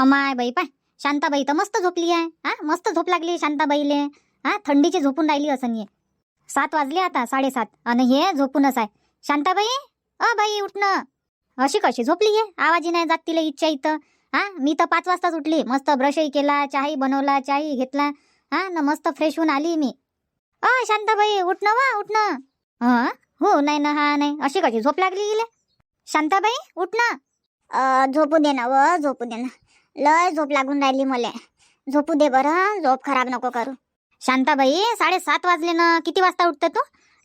अमाय बाई पाय. शांताबाई तर मस्त झोपली आहे. हा? मस्त झोप लागली शांताबाईले. हा? थंडीची झोपून राहिली असं ये सात वाजले आता साडेसात. आणि हे झोपूनच आहे. शांताबाई? अ बाई उठणं अशी कशी झोपली आहे? आवाजही नाही जात तिला इच्छा इथं. हा? मी तर पाच वाजताच उठली. मस्त ब्रशही केला चहाही बनवला चहाही घेतला. हा? न मस्त फ्रेश होऊन आली मी. अ शांताबाई उठणं वा उठणं हा हो नाही ना हा नाही. अशी कशी झोप लागली गेले शांताबाई उठणं झोपून झोपू दे ना व झोपू दे ना. लय झोप लागून राहिली मला. झोपू दे बरं झोप खराब नको करू. शांताबाई साडेसात वाजले ना किती वाजता उठते तू?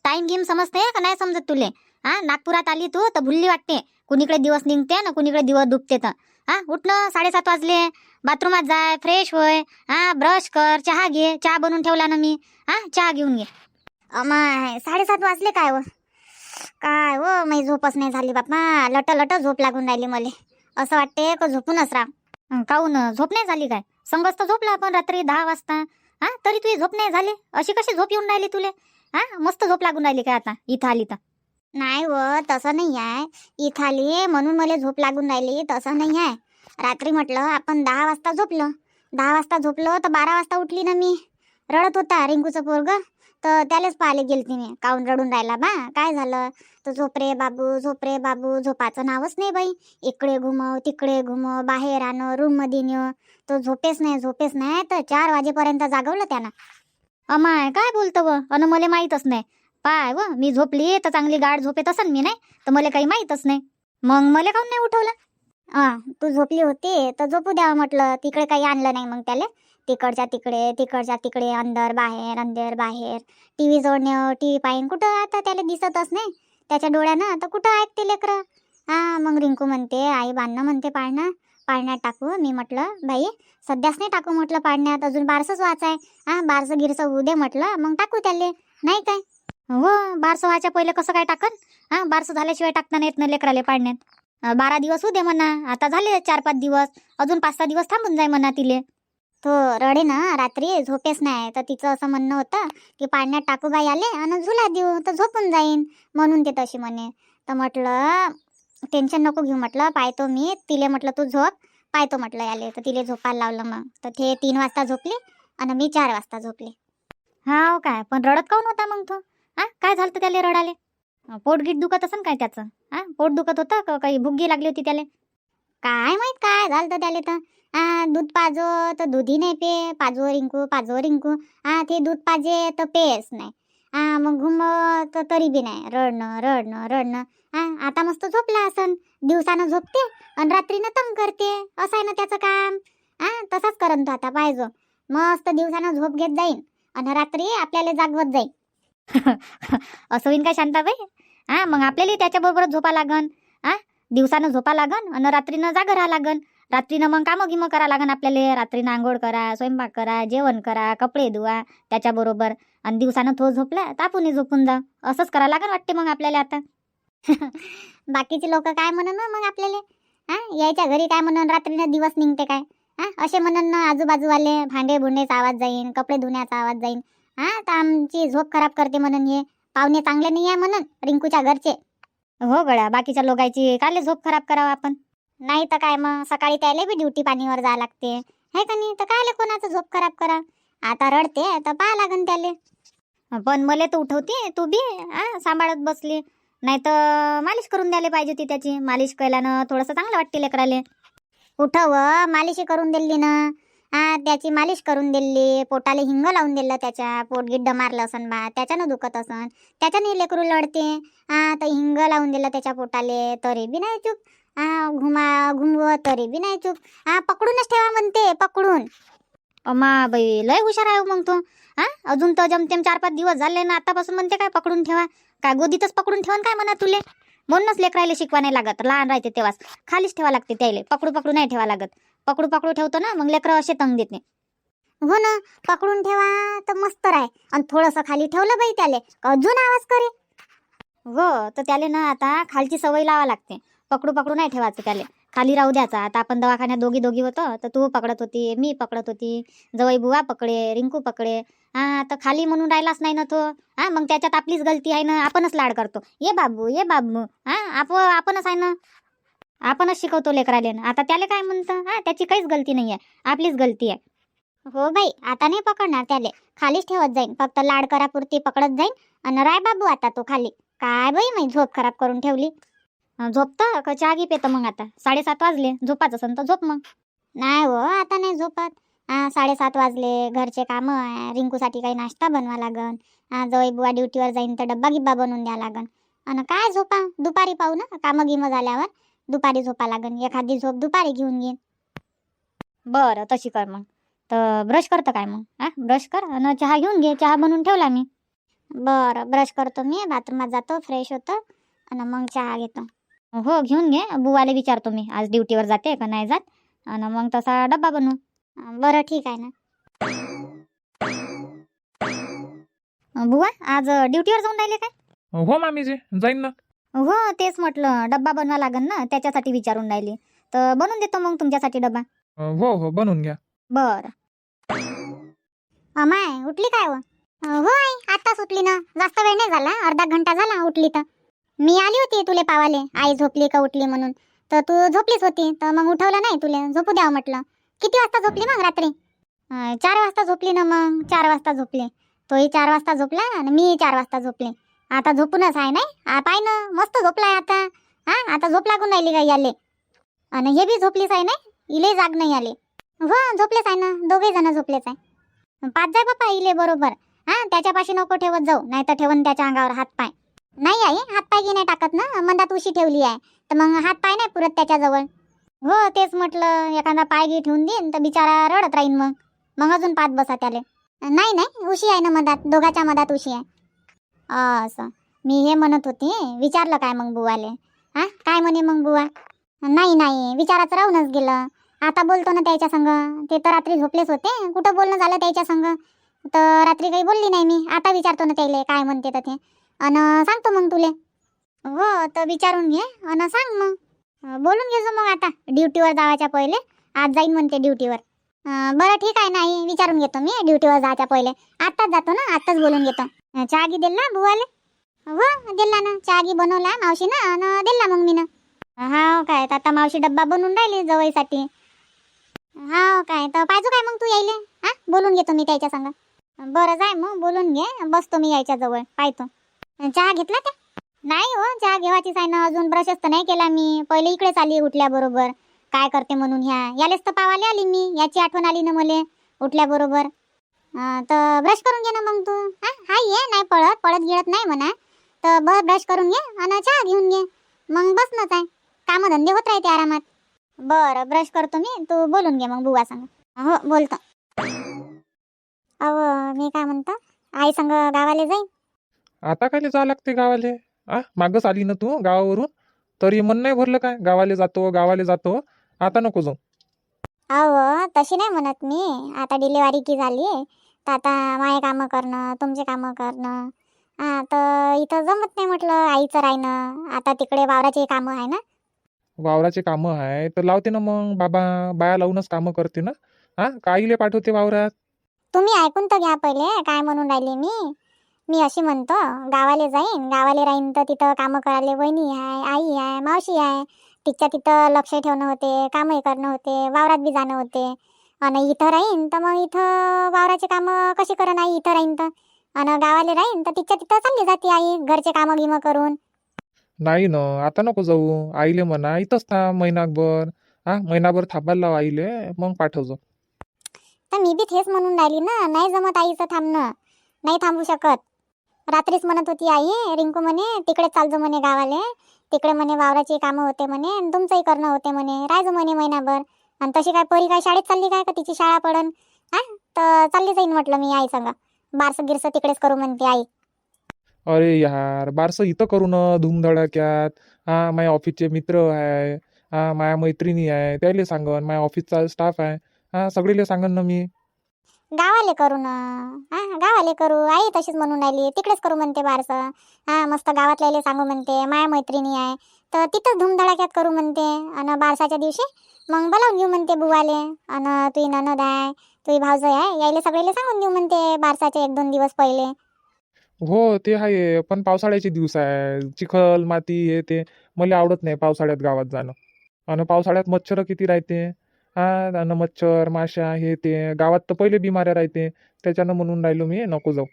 टाइम गेम समजते का नाही समजत तुले? हा नागपुरात आली तू तर भुलली वाटते. कुणीकडे दिवस निघते ना कुणीकडे दिवस दुखते तर. हा उठ ना साडेसात वाजले. बाथरूमात जाय फ्रेश होय. हा ब्रश कर चहा घे. चहा बनवून ठेवला ना मी. हा चहा घेऊन घे अमाय साडेसात वाजले काय व? काय व मी झोपच नाही झाली बापा लट लट झोप लागून राहिली मला. असं वाटते का झोपूनच राहा? काहून झोप नाही झाली काय? संगच तर झोपला आपण रात्री दहा वाजता. हा तरी तुझी झोप नाही झाली? अशी कशी झोप येऊन राहिली तुले? हा मस्त झोप लागून राहिली काय आता? इथं आली तर. नाही व तसं नाही आहे. इथं आली म्हणून मला झोप लागून राहिली तसं नाही आहे. रात्री म्हटलं आपण दहा वाजता झोपलो. दहा वाजता झोपलो तर बारा वाजता उठली ना मी. रडत होता रिंकूचं पोरग. तर त्यालाच पाहायला गेलती मी. काऊन रडून राहिला बा? काय झालं? तर झोप रे बाबू झोप रे बाबू. झोपाचं नावच नाही बाई. इकडे घुमव तिकडे घुमव बाहेर आणव रूममध्ये नेव तो झोपेच नाही झोपेच नाही. तर चार वाजेपर्यंत जागवलं त्यानं. अमाय काय बोलतो व? अन मला माहीतच नाही. पाय व मी झोपली तर चांगली गाढ झोपेत असन मी नाही? तर मला काही माहीतच नाही. मग मला काऊन नाही उठवलं? हा तू झोपली होती तर झोपू द्यावं म्हटलं. तिकडे काही आणलं नाही मग त्याला. तिकडच्या तिकडे तिकडच्या तिकडे अंदर बाहेर अंदर बाहेर. टी व्ही जोडणे टी व्ही पाहिन. कुठं आता त्याला दिसतच नाही. त्याच्या डोळ्यानं तर कुठं ऐकते लेकरं? हां मग रिंकू म्हणते आई बांधणं म्हणते पाळणं. पाळण्यात टाकू मी म्हटलं. बाई सध्याच नाही टाकू म्हटलं पाळण्यात. अजून बारसंच वाचाय. हा बारसं गिरसं होऊ दे म्हटलं. मग टाकू त्याले. नाही काय? हो बारसं व्हायच्या पहिले कसं काय टाकन? हां बारसं झाल्याशिवाय टाकता नाही येत ना लेकराले पाळण्यात. बारा दिवस होऊ दे म्हणा. आता झाले चार पाच दिवस. अजून पाच सहा दिवस थांबून जाय म्हणा तिले. तो रडे ना रात्री झोपेच नाही. तर तिचं असं म्हणणं होतं की पाळण्यात टाकू गाई आले आणि झुला देऊ तर झोपून जाईन म्हणून ते तशी म्हणे. तर म्हटलं टेन्शन नको घेऊ म्हटलं. पाहतो मी. तिले म्हटलं तू झोप. पाहतो म्हटलं याले. तर तिले झोपायला लावलं मग. तर ते तीन वाजता झोपले आणि मी चार वाजता झोपले. हा हो काय? पण रडत काऊन होता मग तो? हा? काय झालं त्याले रडाले पोटगीट दुखत असन काय त्याचं? हा? पोट दुखत होतं का? काही भुगी लागली होती त्याले? काय माहीत काय झालं तर त्याले तर? आ दूध पाजो तर दुधी नाही पे पाजो रिंकू पाजो रिंकू. हा ते दूध पाजे तर पेयच नाही हा मग घुम तर तरी बी नाही रडणं रडणं रडणं हा आता मस्त झोपला असन. दिवसानं झोपते आणि रात्रीनं तंग करते. असं आहे ना त्याचं काम. हा तसाच करन तो आता पाहिजो मस्त दिवसानं झोप घेत जाईन आणि रात्री आपल्याला जागवत जाईन. असं होईन का शांताबाई? हा मग आपल्याला त्याच्याबरोबर झोपा लागन. हा दिवसानं झोपा लागन आणि रात्रीनं जागं राहा लागन. रात्रीनं मग कामं गिमं करा लागन आपल्याला. रात्रीनं आंघोळ करा स्वयंपाक करा जेवण करा कपडे धुवा त्याच्याबरोबर. आणि दिवसानं थो झोपला तापून झोपून जा. असंच करा लागन वाटते मग आपल्याला आता. बाकीचे लोक काय म्हणन मग आपल्याला? हा? यायच्या घरी काय म्हणून? रात्रीनं दिवस निघते काय? हा? असे म्हणून ना आजूबाजूवाले. भांडे भुंडेचा आवाज जाईन कपडे धुण्याचा आवाज जाईन. हा? तर आमची झोप खराब करते म्हणून हे. पाहुणे चांगले नाही आहे म्हणून रिंकूच्या घरचे. हो गळ्या बाकीच्या लोकांची. काले झोप खराब करावं आपण. नाही तर काय मग सकाळी त्याला बी ड्युटी पाणीवर जावं लागते. हे का नाही? तर कायले कोणाचं झोप खराब करा? आता रडते तर पाहा लागन त्याले. पण मला तर उठवते तू बी हा सांभाळत बसली. नाही तर मालिश करून द्यायला पाहिजे होती त्याची. मालिश केल्यानं थोडंसं चांगलं वाटते लेकराले. उठव मालिश करून दिली ना. हा त्याची मालिश करून दिली पोटाला हिंग लावून दिलं त्याच्या. पोट गिड्ड मारलं असन बा. त्याच्यानं दुखत असन. त्याच्याने लेकरू लढते हा तर हिंग लावून दिलं त्याच्या पोटाले. तरी बी नाही चूप घुमा घुमव तरी. बी नाही चूप हा पकडूनच ठेवा म्हणते पकडून. अम्मा बाई लय हुशार आहे हो मग तो. हा अजून तर जमतेम चार पाच दिवस झाले ना आतापासून म्हणते काय पकडून ठेवा. काय गोदीतच पकडून ठेवा काय म्हणा तुले? म्हणूनच लेकरायला शिकवा नाही लागत. लहान राहते तेव्हाच. खालीच ठेवा लागते त्याले. पकडू पकडू नाही ठेवा लागत. पकडू पकडू ठेवतो ना मग लेकरं असे तंग देते. हो ना पकडून ठेवा तर मस्त राय. आणि थोडंसं खाली ठेवलं बाई त्याले. अजून आवाज करे. हो तर त्याले ना आता खालची सवय लावा लागते. पकडू पकडू नाही ठेवायचं त्याले. खाली राहू द्यायचा आता. आपण दवाखान्यात दोघी दोघी होतो तर तू पकडत होती मी पकडत होती जवळ बुवा पकडे रिंकू पकडे. हा तर खाली म्हणून राहिलाच नाही ना तो. हा मग त्याच्यात आपलीच गलती आहे ना आपणच लाड करतो. ये बाबू ये बाबू. हा आप आपणच आहे ना. आपणच शिकवतो लेकराले आता त्याला काय म्हणतं? हा त्याची काहीच गलती नाही आहे. आपलीच गलती आहे. हो बाई आता नाही पकडणार त्याले. खालीच ठेवत जाईन. फक्त लाड करापुरती पकडत जाईन. आणि राय बाबू आता तो खाली. काय बाई माही झोप खराब करून ठेवली? झोपतं? का चहा घे पेतं मग आता? साडेसात वाजले. झोपाचं असेल तर झोप मग. नाही हो आता नाही झोपत. साडेसात वाजले. घरचे कामं आहे रिंकूसाठी काही नाश्ता बनवा लागन. जवळ बुवा ड्युटीवर जाईन तर डब्बा गिब्बा बनवून द्या लागन. आणि काय झोपा? दुपारी पाहू ना कामं गिमं झाल्यावर. दुपारी झोपा लागन. एखादी झोप दुपारी घेऊन घेईन. बरं तशी कर मग. तर ब्रश करतं काय मग? हा ब्रश कर आणि चहा घेऊन घे. चहा बनवून ठेवला मी. बरं ब्रश करतो मी. बाथरूमात जातो फ्रेश होतो. आणि मग चहा घेतो. हो घेऊन घे. बुवाले विचारतो मी. आज ड्युटीवर जाते का नाही जात? आणि मग तसा डब्बा बनवू. बरं ठीक आहे ना. बुवा आज ड्युटीवर जाऊन राहिले काय? हो मामीजी. जाईन ना. हो तेच म्हटलं. डब्बा बनवा लागन ना. त्याच्यासाठी विचारून राहिली. तर बनवून देतो मग तुमच्यासाठी डब्बा. हो हो बनवून घ्या. बरं. अमाय उठली काय हो? आई आत्ताच उठली ना. जास्त वेळ नाही झाला. अर्धा घंटा झाला उठली तर. मी आली होती तुले पावाले. आई झोपली का उठली म्हणून. तर तू झोपलीच होती. तर मग उठवलं नाही तुले. झोपू द्यावं म्हटलं. किती वाजता झोपली मग रात्री? चार वाजता झोपली ना मग. चार वाजता झोपले. तोही चार वाजता झोपला आणि मी चार वाजता झोपले. आता झोपूनच आहे नाही? पाय ना. मस्त झोपलाय आता. हा आता झोप लागून राहिली का याले? आणि हे बी झोपलीच आहे नाही? इले जाग नाही आले. हो झोपलेच आहे ना. दोघे जण झोपलेच आहे. पाच जाय पप्पा इले बरोबर. हा त्याच्यापाशी नको ठेवत जाऊ. नाही तर ठेवून त्याच्या अंगावर हात पाय नाही आई हात पाय की नाही टाकत ना. मंदात उशी ठेवली आहे. तर मग हात पाय नाही पुरत त्याच्याजवळ. हो तेच म्हटलं एखादा पाय घे ठेवून देईन तर बिचारा रडत राहीन मग. मग अजून पाच बसा त्याले. नाही नाही उशी आहे ना मधात दोघाच्या मधात उशी आहे. असं. मी हे म्हणत होते विचारलं काय मग बुवाले? हा काय म्हणे मग बुवा? नाही नाही विचाराचं राहूनच गेलं. आता बोलतो ना त्याच्या संग. ते तर रात्री झोपलेच होते. कुठं बोलणं झालं त्याच्या संग? तर रात्री काही बोलली नाही मी. आता विचारतो ना त्याला काय म्हणते तर ते. अन सांगतो मग तुले. हो तर विचारून घे. अन सांग मग. बोलून घेजो मग आता ड्युटीवर जावायच्या पहिले. आज जाईन म्हणते ड्युटीवर. बरं ठीक आहे नाही विचारून घेतो मी ड्युटीवर जायच्या पहिले. आत्ताच जातो ना आत्ताच बोलून घेतो. अं, चहा गी दिला बुवाले? हो दिला ना चहा गी बनवला मावशी ना अन दिला मग मी ना हा काय तर आता मावशी डब्बा बनवून राहिली जवळसाठी. हा काय तर पाहिजे काय मग तू यायले? हा बोलून घेतो मी त्याच्या संग. बरं जाय मग बोलून घे. बसतो मी यायच्या जवळ पाहतो. चहा घेतला का नाही हो चहा घेवाचीच आहे ना अजून ब्रशच तर नाही केला मी. पहिले इकडेच आली उठल्याबरोबर. काय करते म्हणून ह्या? यालेच तर पावाले आली मी. याची आठवण आली ना मले उठल्याबरोबर. तर ब्रश करून घे ना मग तू. हा? हाय ये नाही पळत पळत गिळत नाही म्हणा. तर बर ब्रश करून घे आणि चहा घेऊन घे. मग बसनच आहे. कामधंदे होत राहते आरामात. बरं ब्रश करतो मी. तू बोलून घे मग बुवा संग. हो बोलतो. अहो मी काय म्हणतो? आई संग गावाला जाईन. आता काय जावं लागते गावाले? आ? मागच आली ना तू गावावरून? तरी मन नाही भरलं काय? गावाले जातो गावाले जातो. आता नको जाऊ. अहो तशी नाही म्हणत मी. आता डिलिव्हरी की झाली. तर आता माये कामं करणं तुमचे कामं करणं. हा तर इथं जमत नाही म्हटलं आईचं राहणं. आता तिकडे वावराचे कामं आहे ना? वावराचे कामं आहे. तर लावते ना मग. बाबा बाया लावूनच कामं करते ना. हा काईले पाठवते वावरात? तुम्ही ऐकून तर घ्या पहिले. काय म्हणून राहिले मी? मी अशी म्हणतो गावाले जाईन गावाले राहीन तर तिथं कामं करायला वहिनी आहे आई आहे मावशी आहे. तिच्या तिथं लक्ष ठेवणं होते कामही करणं होते वावरात बी जाणं होते. आणि इथं राहीन तर मग इथं वावराचे कामं कशी करण आई इथं राहीन तर? आणि गावाले राहीन तर तिच्या तिथं चालली जाते आई घरचे कामं गिमं करून. नाही ना आता नको जाऊ. आईले म्हणा इथंच थांब महिनाभर. हा महिनाभर थांबायला लाव आईले मग पाठवजो. तर मी बी तेच म्हणून राहिली ना नाही जमत आईचं थांबणं. नाही थांबू शकत. रात्रीच म्हणत होती आई रिंकू म्हणे तिकडे चालजो म्हणे गावाले. तिकडे म्हणे वावराची कामं होते म्हणे आणि तुमचंही करणं होते म्हणे. राहायचं म्हणे महिनाभर. आणि तशी काय पोरी काय शाळेत चालली काय का तिची शाळा पडन? हा? तर चालली जाईन म्हटलं मी आई सांगा. बारसं गिरसं तिकडेच करू म्हणते आई. अरे यार बारसं इथं करू न धूमधडाक्यात. हा माझ्या ऑफिसचे मित्र आहे. हा माझ्या मैत्रिणी आहे. त्याले सांगन माझ्या ऑफिसचा स्टाफ आहे. हा सगळीले सांगन ना मी. गावाले करू ना. हा गावाले करू. आई तशीच म्हणून राहिली. तिकडेच करू म्हणते बारसं. हा मस्त गावातल्या सांगू म्हणते. माया मैत्रिणी आहे. तर तिथंच धूमधडाक्यात करू म्हणते. आणि बारसाच्या दिवशी मग बोलावून घेऊ म्हणते बुवाले. आणि तुही ननद आहे तुही भावजय आहे. यायले सगळेले सांगून देऊ म्हणते बारसाचे एक दोन दिवस पहिले. हो ते आहे. पण पावसाळ्याचे दिवस आहे चिखल माती हे ते. मला आवडत नाही पावसाळ्यात गावात जाणं. आणि पावसाळ्यात मच्छर किती राहते? हा न मच्छर माशा हे ते गावात तर पहिले बिमाऱ्या राहते. त्याच्यानं म्हणून राहिलो मी नको जाऊ.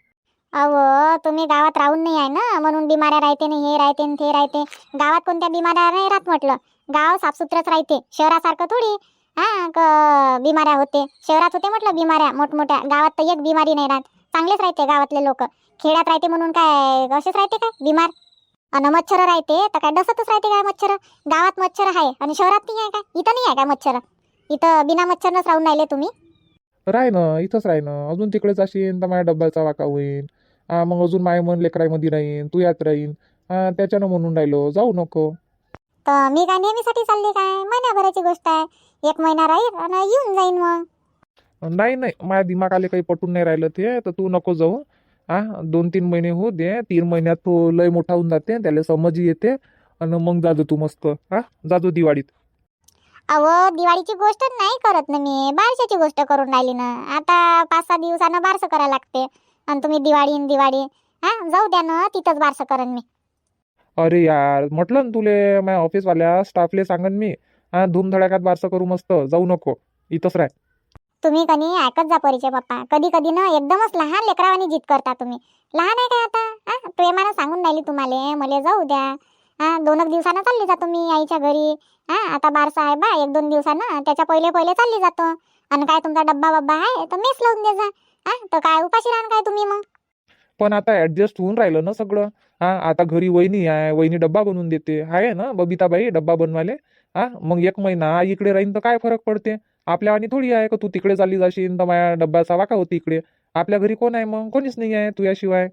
अहो तुम्ही गावात राहून नाही आहे ना? म्हणून बिमाऱ्या राहते ना हे राहते न ते राहते. गावात कोणत्या बिमाऱ्या नाही राहत म्हटलं. गाव साफसुथरच राहते. शहरासारखं थोडी हा बिमाऱ्या होते. शहरात होते म्हटलं बिमाऱ्या मोठमोठ्या. गावात तर एक बिमारी नाही राहत. चांगलेच राहते गावातले लोक. खेड्यात राहते म्हणून काय असेच राहते काय? बिमार. अन मच्छर राहते तर काय डसतच राहते काय मच्छर? गावात मच्छर आहे आणि शहरात नाही आहे काय इथं नाही आहे काय मच्छर? इथं बिना मच्छरनंच राहून राहिले तुम्ही? राह ना इथंच राह ना अजून तिकडेच असेल तर माझ्या डब्याचा वाका होईल मग अजून माय मन लेकरामध्ये राहीन तू यात राहीन. त्याच्यानं म्हणून राहिलो जाऊ नको. तर मी काय नेहमीसाठी चालली काय? महिन्याभराची गोष्ट आहे. एक महिना राहील आणि येऊन जाईन मग. नाही नाही माझ्या दिमागाले काही पटून नाही राहिलं ते तर तू नको जाऊ. हा दोन तीन महिने होऊ दे तीन महिन्यात तो लय मोठा होऊन जाते त्याला समज येते आणि मग जाजो तू मस्त. हा जाजो दिवाळीत. अहो दिवाळीची गोष्ट नाही करत ना मी. बारशाची गोष्ट करून राहिली ना. आता पाच सहा दिवसानं बारसं करायला लागते. आणि तुम्ही दिवाळी दिवाळी हा? जाऊ द्या ना तिथंच बारसं करेन मी. अरे यार म्हटलं ना तुले माझ्या ऑफिसवाल्या स्टाफले सांगन मी. हा धूमधडाक्यात बारसं करू मस्त. जाऊ नको. इथंच राह. तुम्ही कनी ऐकत जा परिचय पप्पा. कधी कधी ना एकदमच लहान लेकरावानी जिद करता तुम्ही. लहान आहे काय आता? हा? प्रेमानं सांगून राहिली तुम्हाला. मला जाऊ द्या. हा दोन दिवसानं चालली जातो मी आईच्या घरी. हा आता बारसा आहे बा एक दोन दिवसानं. त्याच्या पहिले पहिले चालली जातो. आणि काय तुमचा डब्बा बब्बा आहे तर मेस लावून दे जा. हा तर काय उपाशी राहणार काय तुम्ही मग? पण आता ऍडजस्ट होऊन राहिलं ना सगळं. हा आता घरी वहिनी आहे वहिनी डब्बा बनवून देते. आहे ना बबिताबाई डब्बा बनवाले हा मग एक महिना इकडे राहीन तर काय फरक पडते? आपल्या आणि थोडी आहे का तू तिकडे चालली जाशील तर माझ्या डब्याचा वाका होती इकडे. आपल्या घरी कोण आहे मग? कोणीच नाही आहे तुझ्याशिवाय.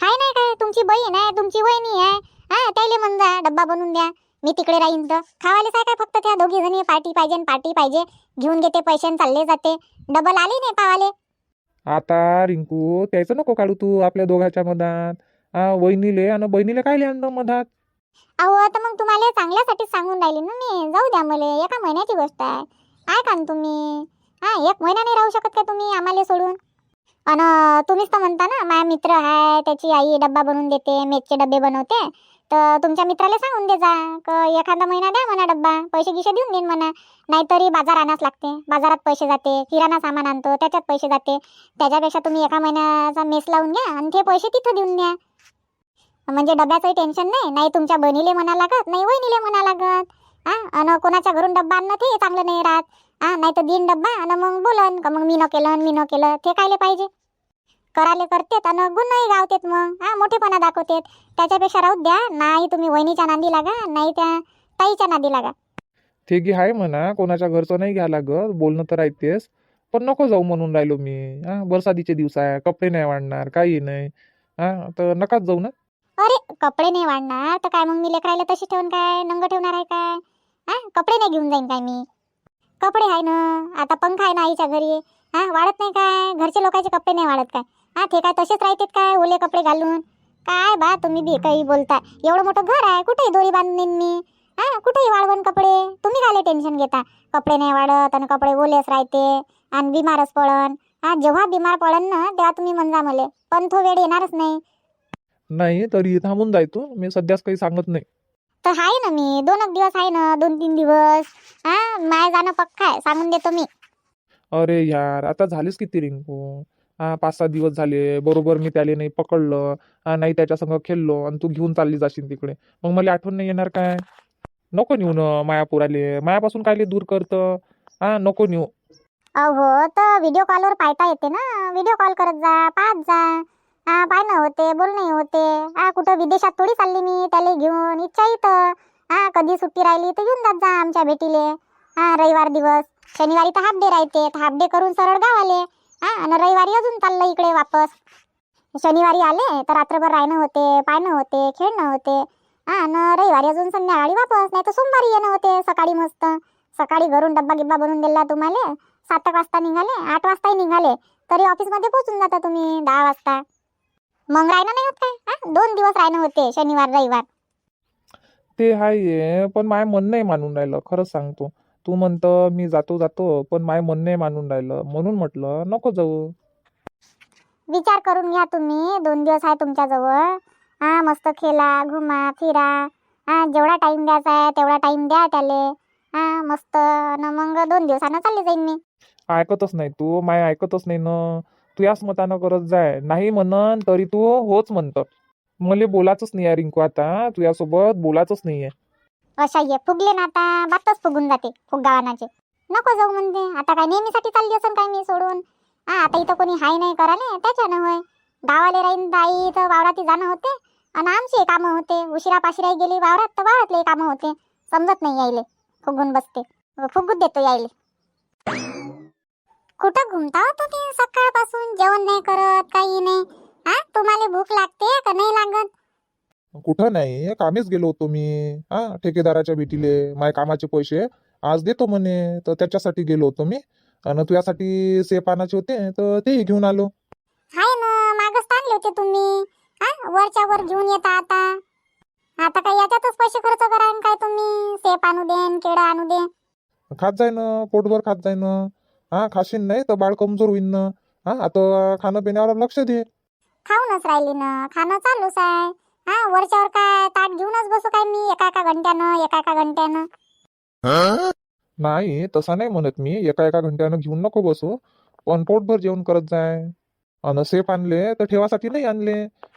हाय नाही काय तुमची बहीण आहे तुमची वहिनी आहे. हा त्याले म्हण जा डब्बा बनवून द्या. मी तिकडे राहीन तर. खावायला काय काय फक्त त्या दोघी जणी पार्टी पाहिजे पार्टी पाहिजे. घेऊन घेते पैसे चालले जाते. डबल आले नाही पावाले. आता रिंकू त्याचं नको काढू तू आपल्या दोघांच्या मधात. वहिनीले आणि बहिणीले काय आणलं मधात? अहो तर मग तुम्हाला चांगल्यासाठी सांगून राहिली ना मी. जाऊ द्या मला एका महिन्याची गोष्ट आहे. ऐका ना तुम्ही? हा एक महिना नाही राहू शकत का तुम्ही आम्हाला सोडून? अन तुम्हीच तर म्हणता ना माझा मित्र आहे त्याची आई डब्बा बनवून देते मेसचे डब्बे बनवते. तर तुमच्या मित्राला सांगून दे जा एखादा महिना द्या म्हणा डब्बा पैसे गिसे देऊन देईन म्हणा. नाहीतरी बाजार आणाच लागते. बाजारात पैसे जाते किराणा सामान आणतो त्याच्यात पैसे जाते. त्याच्यापेक्षा तुम्ही एका महिन्याचा मेस लावून घ्या आणि ते पैसे तिथं देऊन द्या. म्हणजे डब्याचंही टेन्शन नाही नाही तुमच्या बहिणीले म्हणा लागत नाही वहिनीले म्हणा लागत. हा आणि कोणाच्या घरून डब्बा आणणं ते चांगलं नाही राहत. हा नाही तर दिन डब्बा आणि मग बोलन. का मग मी न केलं मी न केलं ते कायले पाहिजे? कराले करतेत आणि गुन्हाही गावतेत मग. हा मोठेपणा दाखवतेत. त्याच्यापेक्षा राहू द्या. नाही तुम्ही वहिनीच्या नांदी लागा नाही त्या ताईच्या नांदी लागा. ते गी आहे म्हणा कोणाच्या घरचं नाही घ्या लागत. बोलणं तर राहतेच पण नको जाऊ म्हणून राहिलो मी. हा बरसातीचे दिवस आहे कपडे नाही वाढणार काही नाही. हा तर नकाच जाऊ ना. अरे कपडे नाही वाढणार. तर काय मग मी लेकरायला तशी ठेवून काय नंग ठेवणार आहे काय? हा कपडे नाही घेऊन जाईन काय मी? कपडे आहे ना आता पंखा आहे ना आईच्या घरी. हा वाढत नाही काय? घरचे लोकांचे कपडे नाही वाढत काय? हा ते काय तसेच राहतात काय ओले कपडे घालून? काय बा तुम्ही बी काही बोलता एवढं मोठं घर आहे कुठेही दोरी बांधून मी. हा कुठेही वाळवण कपडे. तुम्ही काय टेन्शन घेता? कपडे नाही वाढत आणि कपडे ओलेच राहते आणि बिमारच पडन. हा जेव्हा बिमार पडन ना तेव्हा तुम्ही म्हणजा मले. पण तो वेळ येणारच नाही. नाही तरी थांबून जाय तू. मी सध्याच काही सांगत नाही. तर आहे ना मी. दोन एक दिवस आहे ना दोन तीन दिवस. हा माय जाणं पक्का आहे सांगून देतो मी. अरे यार आता झालेच किती रिंकू? हा पाच सहा दिवस झाले बरोबर मी त्याला नाही पकडलं हा नाही त्याच्या संग खेळलो आणि तू घेऊन चालली जाशील तिकडे. मग मला आठवण नाही येणार काय? नको नेऊ ना मायापुराले मायापासून कायले दूर करतं? हा नको नेऊ. अहो तर व्हिडिओ कॉलवर पाहता येते ना. व्हिडिओ कॉल करत जा पाहत जा. पाहणं होते नाही होते. हा कुठं विदेशात थोडी चालली मी त्याला घेऊन इच्छा इथं. हा कधी सुट्टी राहिली तर घेऊन जात जा आमच्या भेटीले. हा रविवार दिवस. शनिवारी तर हाफ डे राहते हाफ डे करून सरळ गावाले. हा आणि रविवारी अजून चाललं इकडे वापस. शनिवारी आले तर रात्रभर राहणं होते पाहणं होते खेळणं होते. हा आणि रविवारी अजून संध्याकाळी वापस नाही तर सोमवारी येणं होते सकाळी मस्त. सकाळी घरून डब्बा गिब्बा बनवून दिला तुम्हाला. सात एक वाजता निघाले आठ वाजताही निघाले. तरी ऑफिसमध्ये पोहोचून जाता तुम्ही दहा वाजता. मग राहणं नाही होत काय? हा? दोन दिवस राहणं होते शनिवार रविवार. ते आहे पण माय मन नाही मानून राहिलं खरंच सांगतो. तू म्हणतं मी जातो जातो पण माय मन नाही मानून राहिलं. म्हणून म्हटलं नको जाऊ. विचार करून घ्या तुम्ही दोन दिवस आहे तुमच्याजवळ हा मस्त खेळा घुमा फिरा. हा जेवढा टाइम द्यायचा आहे तेवढा टाइम द्या त्याले. हा मस्त. न मग दोन दिवसानं चालली जाईन मी. ऐकतच नाही तू माय ऐकतच नाही ना. तू याच मतानं करत जाय. नाही म्हणन तरी तू होच म्हणत. मला बोलायचंच नाही आहे रिंकू आता. तुझ्यासोबत बोलायचंच नाहीये. अशा ये. फुगले ना आता. बातच फुगून जाते फुगावानाचे. नको जाऊ म्हणते. आता काय नेहमीसाठी चालली असेल काय मी सोडून? हा आता इथं कोणी हाय नाही कराले त्याच्यानं होय. गावाले राहीन ताई तर वावरात जाणं होते. आणि आमचे कामं होते. उशिरा पाशिरा गेली वावरात तर वावरातले कामं होते. समजत नाही यायले. फुगून बसते. फुगूच देतो यायले. कुठं घुमता हो तुम्ही? सकाळपासून जेवण नाही करत काही नाही. हा? तुम्हाला भूक लागते का नाही लागत? कुठं नाही. कामीच गेलो होतो मी. हा? ठेकेदाराच्या भेटीले माय कामाचे पैसे. आज देतो म्हणे. तर त्याच्यासाठी गेलो होतो मी. आणि तुझ्यासाठी सेप आणायचे होते तर तेही घेऊन आलो. हाय ना मागच आणले होते तुम्ही. हा? वरच्या वर घेऊन येता आता. आता काय याच्यातच पैसे खर्च करा काय तुम्ही? सेप आणू देन केळं आणू दे खात जाय ना पोटभर खात जाय ना हा खाशीन नाही तर बाळ कमजोर होईन ना. हा आता खाणं पिण्यावर लक्ष दे. खाऊनच राहिली ना. खाणं चालूच आहे. हा वरच्यावर काय ताट घेऊनच बसू काय मी एका एका घंट्यानं एका एका घंट्यानं? नाही तसा नाही म्हणत मी. एका एका घंट्यानं घेऊन नको बसू. पण पोटभर जेवण करत जाय. अन सेप आणले तर ठेवासाठी नाही आणले.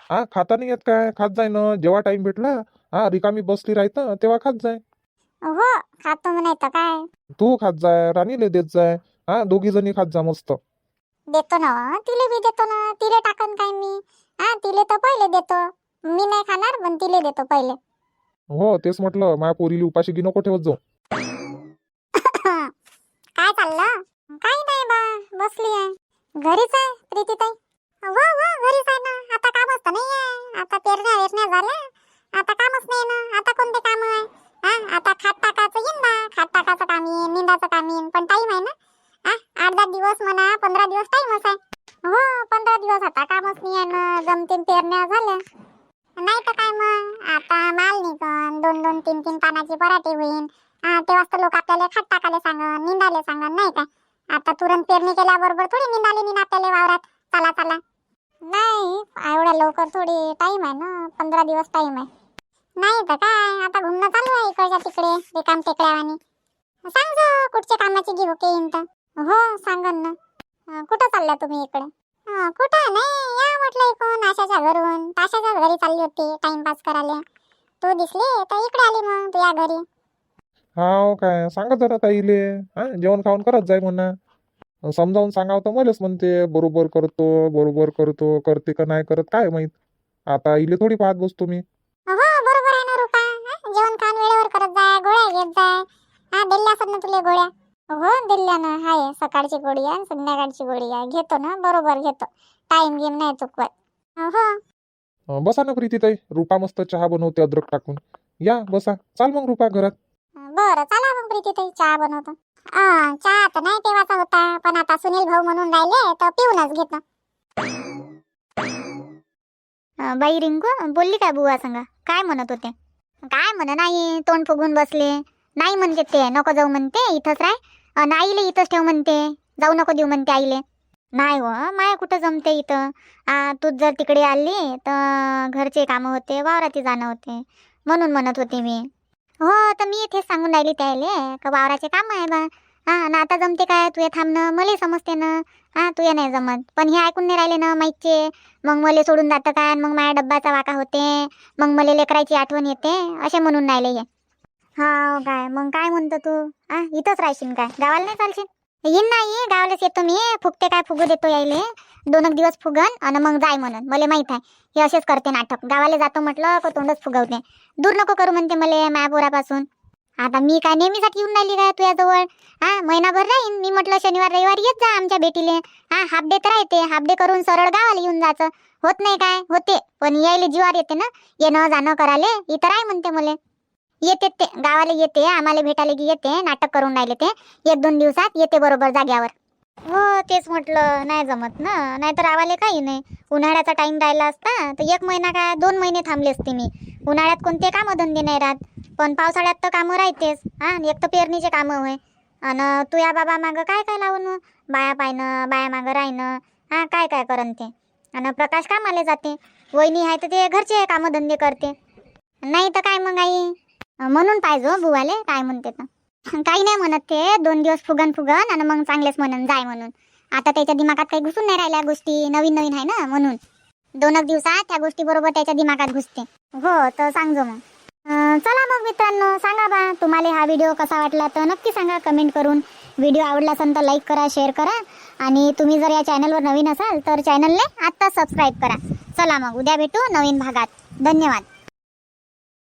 हा खाता नाही येत काय? खात जाय ना. जेव्हा टाइम भेटला हा रिकामी बसली राहतं तेव्हा खात जाय. हो खातो तर काय? तू खात जाय राणीले देत जाय. हा दोघी जणी खात जा मस्त. देतो ना तिले बी देतो ना तिले टाकन काय मी? हा तिले तर पहिले देतो. मी नाही खाणार पण तिले देतो पहिले. हो तेच म्हटलं माझ्या पोरीली उपाशी गी नको ठेवत जाऊ? काय चाललं? काही नाही बा बसली आहे. घरीच आहे प्रीतीताई? हो हो घरीच आहे ना. आता कामच तर नाही आहे आता पेरण्या वेरण्या झाल्या. आता कामच नाही ना. आता कोणते काम आहे? हा आता खात टाकायचं येईन ना खात टाकायचं काम येईन निंदाचं काम येईन. पण टाईम आहे ना. आठ दहा दिवस म्हणा पंधरा दिवस टाईमच आहे. हो पंधरा दिवस आता कामच नाही आहे ना जमतेन पेरण्या झाल्या. नाही तर काय मग? आता माल निघन दोन दोन तीन तीन पानाची पराठी होईन. ते तेव्हाच तर लोक आपल्याला खात टाकायला सांगन निंदाले सांगन नाही का? आता तुरंत पेरणी केल्याबरोबर थोडी निंदाले निन आपल्याला वावरात. चला चला. नाही एवढ्या लवकर थोडी टाइम आहे ना पंधरा दिवस टाइम आहे. नाही तर काय आता घुमणं चालू आहे इकडच्या तिकडे रिकाम टेकड्यावानी. सांग कुठच्या कामाची घेऊ के येईन तर हो सांगन ना. कुठं चालल्या तुम्ही इकडे? कुठं? नाही या म्हटलं इकडून आशाच्या घरून. ताशाच्या घरी चालली होती टाइमपास करायला. तू दिसली? तर इकडे आली मग तुझ्या घरी. हाव काय. सांगा जरा ताईले हा जेवण खाऊन करत जाय म्हणा. समजावून सांगावं तर मलाच म्हणते बरोबर करतो बरोबर करतो करते का नाही करत काय माहीत. आता इले थोडी पाहत बसतो मी. हो बरोबर आहे ना रुपा. हा, जेवण खाऊन वेळेवर करत जाय गोळ्या घेत जाय. हा दिल्या असत ना तुला गोळ्या. हो दिल्या ना. हाय सकाळची गोळी आहे संध्याकाळची गोळी आहे. घेतो ना बरोबर घेतो. टाइम गेम नाही चुकवत. हो. अं, बसा ना प्रीती ताई. रुपा मस्त चहा बनवते अद्रक टाकून. या बसा. चाल मग रुपा घरात. बरं चला मग प्रीती ताई चहा बनवतो. अं, चहा तर नाही तेव्हाचा होता पण आता सुनील भाऊ म्हणून राहिले तर पिऊनच घेतो. बाई रिंकू बोलली काय बुवा सांगा? काय म्हणत होते? काय म्हण नाही तोंड फुगून बसले. नाही म्हणते ते नको जाऊ म्हणते इथंच राय अन आईले इथंच ठेव म्हणते. जाऊ नको देऊ म्हणते आईले. नाही हो माया कुठं जमते इथं? आ तूच जर तिकडे आली तर घरचे कामं होते वावराचे जाणं होते म्हणून म्हणत होते मी. हो तर मी इथे सांगून राहिली त्याले का वावराचे काम आहे बा. हा ना आता जमते काय? तुझे थांबणं मला समजते ना. हा ये नाही जमत. पण हे ऐकून नाही राहिले ना माहितचे मग मला सोडून जातं काय? मग माझ्या डब्बाचा वाका होते. मग मला लेकराची आठवण येते. असे म्हणून राहिले हे. हा काय मग काय म्हणतो तू? आ इथंच राहशील काय? गावाला नाही चालशील? येईन नाही गावालाच येतो मी. फुगते काय फुगू देतो यायले. दोन एक दिवस फुगन आणि मग जाय म्हणून. मला माहीत आहे. हे असेच करते नाटक. गावाला जातो म्हटलं का तोंडच फुगवते. दूर नको करू म्हणते मला मायापुरापासून आता मी काय नेहमीसाठी येऊन राहिली काय तुझ्याजवळ? हा महिनाभर राहीन. मी म्हटलं शनिवार रविवार येत जा आमच्या भेटीले. हा हाफ डे तर राहते. हाफ डे करून सरळ गावाला येऊन जायचं. होत नाही काय? होते. पण यायले जीवार येते ना? येणं जाणं कराले इथं आहे म्हणते मला. येते ते गावाला येते आम्हाला भेटायला की येते नाटक करून राहिले ते. एक दोन दिवसात येते बरोबर जाग्यावर. हो तेच म्हटलं नाही जमत ना. नाहीतर आवाले काही नाही. उन्हाळ्याचा टाइम राहिला असता तर एक महिना काय दोन महिने थांबले असते मी. उन्हाळ्यात कोणते कामं धंदे नाही राहत. पण पावसाळ्यात तर कामं राहतेच. हा एक तर पेरणीचे कामं होय. आणि तू या बाबा मागं काय काय लावून? बाया पायनं बाया मागं राहणं हा काय काय करन ते? आणि प्रकाश कामाला जाते. वहिनी आहे तर ते घरचे कामं धंदे करते. नाही तर काय मग आई? म्हणून पाहिजे हो बुवाले काय म्हणते तर. काही नाही म्हणत ते दोन दिवस फुगन फुगन आणि मग चांगलेच म्हणून जाय म्हणून. आता त्याच्या दिमागात काही घुसून नाही राहिल्या गोष्टी नवीन नवीन आहे ना म्हणून. दोनच दिवसात त्या गोष्टी बरोबर त्याच्या दिमागात घुसते. हो तर सांगजो मग. चला मग मित्रांनो सांगा बा तुम्हाला हा व्हिडिओ कसा वाटला तर नक्की सांगा कमेंट करून. व्हिडिओ आवडला असेल तर लाईक करा शेअर करा. आणि तुम्ही जर या चॅनलवर नवीन असाल तर चॅनलने आत्ता सबस्क्राईब करा. चला मग उद्या भेटू नवीन भागात. धन्यवाद.